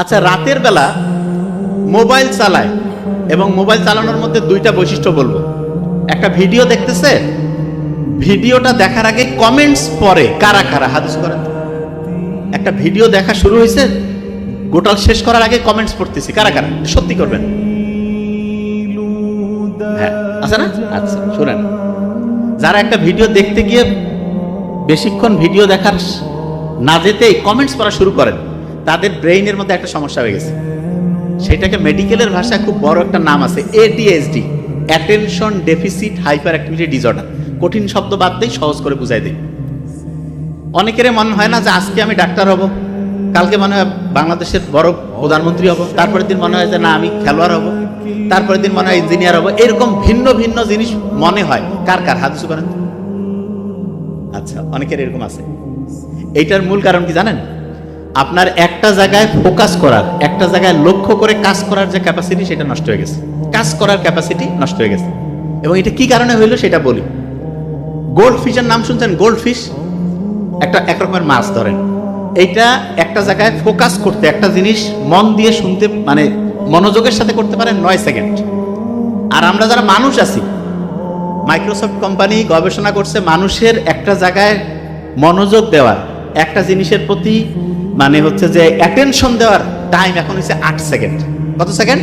আচ্ছা রাতের বেলা মোবাইল চালায় এবং মোবাইল চালানোর মধ্যে দুইটা বৈশিষ্ট্য বলব। একটা ভিডিও দেখতেছে, ভিডিওটা দেখার আগে কমেন্টস পরে কারা কারা, হাদিস করেন একটা ভিডিও দেখা শুরু হয়েছে, গোটাল শেষ করার আগে কমেন্টস পড়তেছি, কারা কারা, সত্যি করবেন? হ্যাঁ আছে না? আচ্ছা শুনেন। যারা একটা ভিডিও দেখতে গিয়ে বেশিক্ষণ ভিডিও দেখার না যেতেই কমেন্টস পড়া শুরু করেন। তাদের ব্রেইনের মধ্যে একটা সমস্যা হয়ে গেছে। সেটাকে মেডিকেলের ভাষায় খুব বড় একটা নাম আছে ADSD attention deficit hyper activity disorder কঠিন শব্দ বাদ দেই, সহজ করে বুঝাই দিই। অনেকের মনে হয় না যে আজকে আমি ডাক্তার হব, কালকে মনে হয় বাংলাদেশের বড় প্রধানমন্ত্রী হব, তারপরের দিন মনে হয় যে না, আমি খেলোয়াড় হব, তারপরের দিন মনে হয় ইঞ্জিনিয়ার হব, এরকম ভিন্ন ভিন্ন জিনিস মনে হয়। কার কার হাদিস করেন? আচ্ছা অনেকের এরকম আছে। এইটার মূল কারণ কি জানেন? আপনার একটা জায়গায় ফোকাস করার, একটা জায়গায় লক্ষ্য করে কাজ করার যে ক্যাপাসিটি সেটা নষ্ট হয়ে গেছে। কাজ করার ক্যাপাসিটি নষ্ট হয়ে গেছে। এবং এটা কি কারণে হইল সেটা বলি। গোল্ড ফিশের নাম শুনছেন? গোল্ড ফিশ একটা একরকমের মাছ ধরেন। এইটা একটা জায়গায় ফোকাস করতে, একটা জিনিস মন দিয়ে শুনতে মানে মনোযোগের সাথে করতে পারেন নয় সেকেন্ড। আর আমরা যারা মানুষ আছি মাইক্রোসফট কোম্পানি গবেষণা করছে মানুষের একটা জায়গায় মনোযোগ দেওয়ার, একটা জিনিসের প্রতি মানে হচ্ছে যে অ্যাটেনশন দেওয়ার টাইম এখন হচ্ছে আট সেকেন্ড কত সেকেন্ড